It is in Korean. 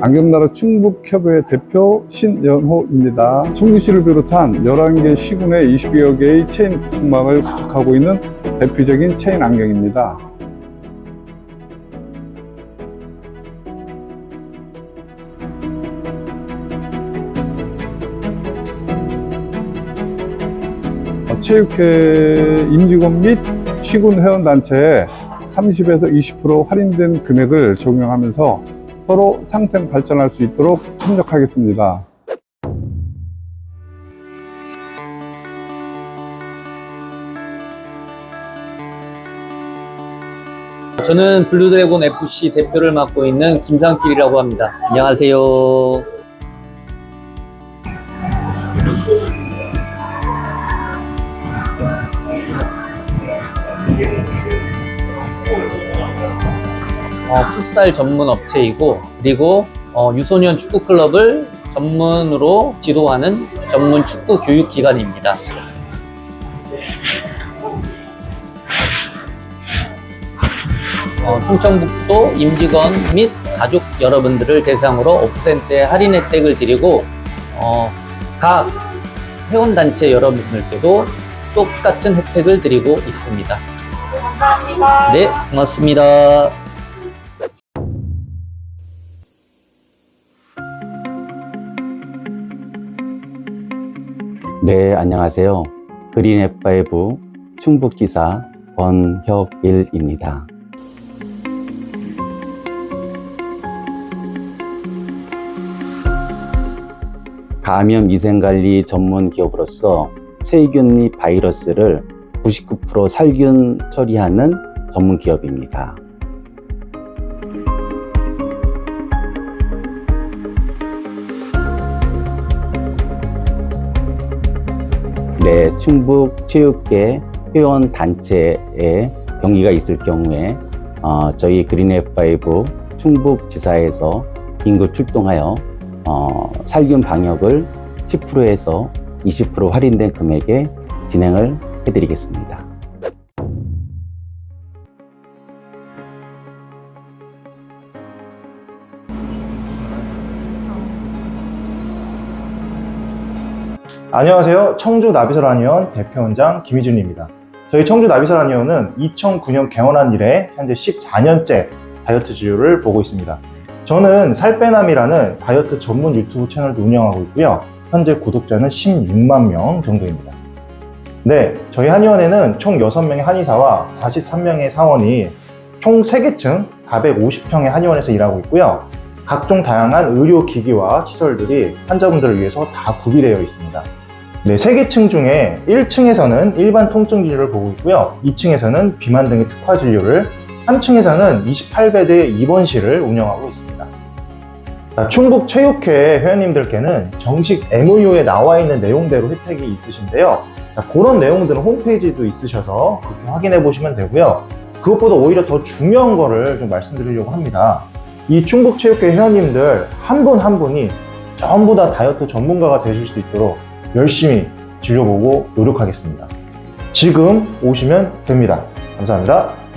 안경나라 충북협회 대표 신연호입니다. 청주시를 비롯한 11개 시군에 20여 개의 체인 구축망을 구축하고 있는 대표적인 체인 안경입니다. 어, 체육회 임직원 및 시군 회원단체에 30에서 20% 할인된 금액을 적용하면서 서로 상생 발전할 수 있도록 협력하겠습니다. 저는 블루드래곤 FC 대표를 맡고 있는 김상길이라고 합니다. 안녕하세요. 어, 풋살 전문 업체이고 그리고 어, 유소년 축구 클럽을 전문으로 지도하는 전문 축구 교육 기관입니다. 어, 충청북도 임직원 및 가족 여러분들을 대상으로 5% 할인 혜택을 드리고 어, 각 회원단체 여러분들께도 똑같은 혜택을 드리고 있습니다. 네, 고맙습니다. 네, 안녕하세요. 그린 F5 충북지사 권혁일입니다. 감염 위생관리 전문 기업으로서 세균 및 바이러스를 99% 살균 처리하는 전문 기업입니다. 네, 충북 체육계 회원 단체에 경기가 있을 경우에 어, 저희 그린 F5 충북 지사에서 긴급 출동하여 어, 살균 방역을 10%에서 20% 할인된 금액에 진행을 해드리겠습니다. 안녕하세요. 청주 나비설아니온 대표원장 김희준입니다. 저희 청주 나비설아니온은 2009년 개원한 이래 현재 14년째 다이어트 진료를 보고 있습니다. 저는 살빼남이라는 다이어트 전문 유튜브 채널도 운영하고 있고요. 현재 구독자는 16만 명 정도입니다. 네, 저희 한의원에는 총 6명의 한의사와 43명의 사원이 총 3개층 450평의 한의원에서 일하고 있고요. 각종 다양한 의료기기와 시설들이 환자분들을 위해서 다 구비되어 있습니다. 네, 3개층 중에 1층에서는 일반 통증 진료를 보고 있고요. 2층에서는 비만 등의 특화 진료를, 3층에서는 28베드의 입원실을 운영하고 있습니다. 자, 충북 체육회 회원님들께는 정식 MOU에 나와 있는 내용대로 혜택이 있으신데요. 자, 그런 내용들은 홈페이지도 있으셔서 그렇게 확인해 보시면 되고요. 그것보다 오히려 더 중요한 거를 좀 말씀드리려고 합니다. 이 충북체육회 회원님들 한 분 한 분이 전부 다 다이어트 전문가가 되실 수 있도록 열심히 진료보고 노력하겠습니다. 지금 오시면 됩니다. 감사합니다.